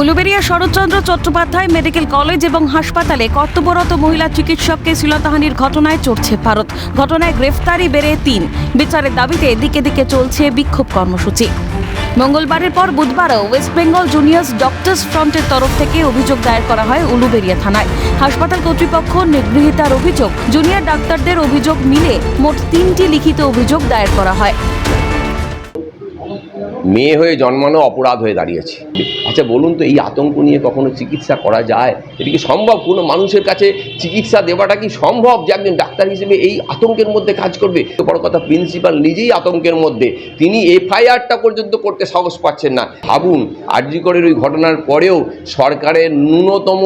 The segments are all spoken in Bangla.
উলুবেড়িয়া শরৎচন্দ্র চট্টোপাধ্যায় মেডিকেল কলেজ এবং হাসপাতালে কর্তব্যরত মহিলা চিকিৎসককে শ্লীলতাহানির ঘটনায় চড়ছে ভারত। ঘটনায় গ্রেফতারি বেড়ে তিন। বিচারের দাবিতে দিকে দিকে চলছে বিক্ষোভ কর্মসূচি। মঙ্গলবারের পর বুধবারও ওয়েস্ট বেঙ্গল জুনিয়র্স ডক্টর্স ফ্রন্টের তরফ থেকে অভিযোগ দায়ের করা হয় উলুবেড়িয়া থানায়। হাসপাতাল কর্তৃপক্ষ নিগৃহীতার অভিযোগ। জুনিয়র ডাক্তারদের অভিযোগ মিলে মোট তিনটি লিখিত অভিযোগ দায়ের করা হয়। মেয়ে হয়ে জন্মানো অপরাধ হয়ে দাঁড়িয়েছে। আচ্ছা বলুন তো, এই আতঙ্ক নিয়ে কখনো চিকিৎসা করা যায়? এটা কি সম্ভব? কোনো মানুষের কাছে চিকিৎসা দেওয়াটা কি সম্ভব যে একজন ডাক্তার হিসেবে এই আতঙ্কের মধ্যে কাজ করবে? বড় কথা, প্রিন্সিপাল নিজেই আতঙ্কের মধ্যে। তিনি এফআইআরটা পর্যন্ত করতে সাহস পাচ্ছেন না। ভাবুন, আরজিকরের ওই ঘটনার পরেও সরকারের ন্যূনতম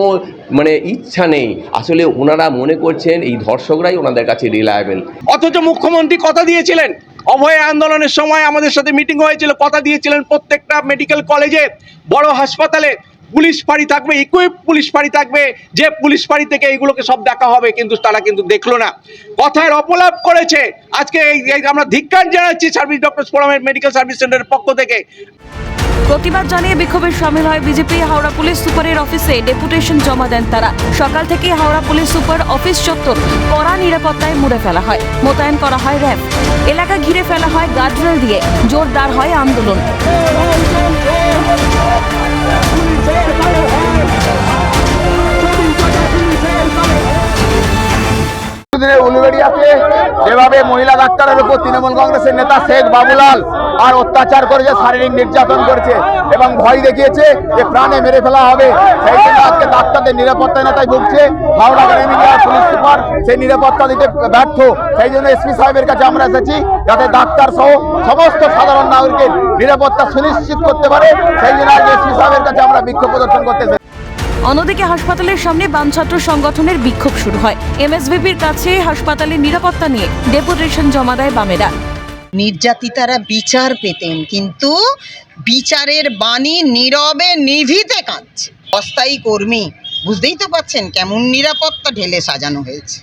মানে ইচ্ছা নেই। আসলে ওনারা মনে করছেন এই ধর্ষকরাই ওনাদের কাছে রিলায়েবল অথচ মুখ্যমন্ত্রী কথা দিয়েছিলেন। অভয় আন্দোলনের সময় আমাদের সাথে মিটিং হয়েছিল কথা দিয়েছিলেন প্রত্যেকটা মেডিকেল কলেজে বড় হাসপাতালে। পুলিশ ফাঁড়ি থাকবে ইকুইপ পুলিশ ফাঁড়ি থাকবে। যে পুলিশ ফাঁড়ি থেকে এইগুলোকে সব দেখা হবে কিন্তু তারা কিন্তু দেখল না। কথার অপলাপ করেছে। আজকে আমরা ধিক্কার জানাচ্ছি সার্ভিস ডক্টর ফোরামের মেডিকেল সার্ভিস সেন্টারের পক্ষ থেকে। প্রতিবাদ জানিয়ে বিক্ষোভে সামিল হয় বিজেপি হাওড়া পুলিশ সুপারের অফিসে। ডেপুটেশন জমা দেন তারা। সকাল থেকে হাওড়া পুলিশ সুপার অফিস চত্বর কড়া নিরাপত্তায় মুড়ে ফেলা হয়। মোতায়েন করা হয় র্যাব। এলাকা ঘিরে ফেলা হয় গার্ডরেল দিয়ে। জোরদার হয় আন্দোলন। দিনে উলুবেড়িয়াতে যেভাবে মহিলা ডাক্তারের উপর তৃণমূল কংগ্রেসের নেতা শেখ বাবুলাল আর অত্যাচার করেছে, শারীরিক নির্যাতন করেছে এবং ভয় দেখিয়েছে যে প্রাণে মেরে ফেলা হবে। সেই জন্য আজকে ডাক্তারদের নিরাপত্তাহীনতায় ভুগছে। হাওড়া গ্রামীণ পুলিশ সুপার সেই নিরাপত্তা দিতে ব্যর্থ। সেই জন্য এসপি সাহেবের কাছে আমরা এসেছি যাতে ডাক্তার সহ সমস্ত সাধারণ নাগরিকের নিরাপত্তা সুনিশ্চিত করতে পারে। সেই জন্য আজকে এসপি সাহেবের কাছে আমরা বিক্ষোভ প্রদর্শন করতে এসেছি। অন্যদিকে হাসপাতালের সামনে বাম ছাত্র সংগঠনের বিক্ষোভ শুরু হয়। এমএসভিপির কাছে হাসপাতালের নিরাপত্তা নিয়ে ডেপুটেশন জমা দেয় বামেরা। নির্যাতিতারা বিচার পেতেন কিন্তু বিচারের বাণী নীরবে নিভিতে কাঁদছে। অস্থায়ী কর্মী বুঝতেই তো পাচ্ছেন কেমন নিরাপত্তা ঢেলে সাজানো হয়েছে।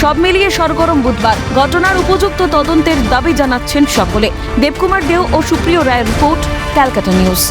সব মিলিয়ে সরগরম বুধবার। ঘটনার উপযুক্ত তদন্তের দাবি জানাচ্ছেন সকলে। দেবকুমার দেও ও সুপ্রিয় রায়ের রিপোর্ট ক্যালকাটা নিউজ।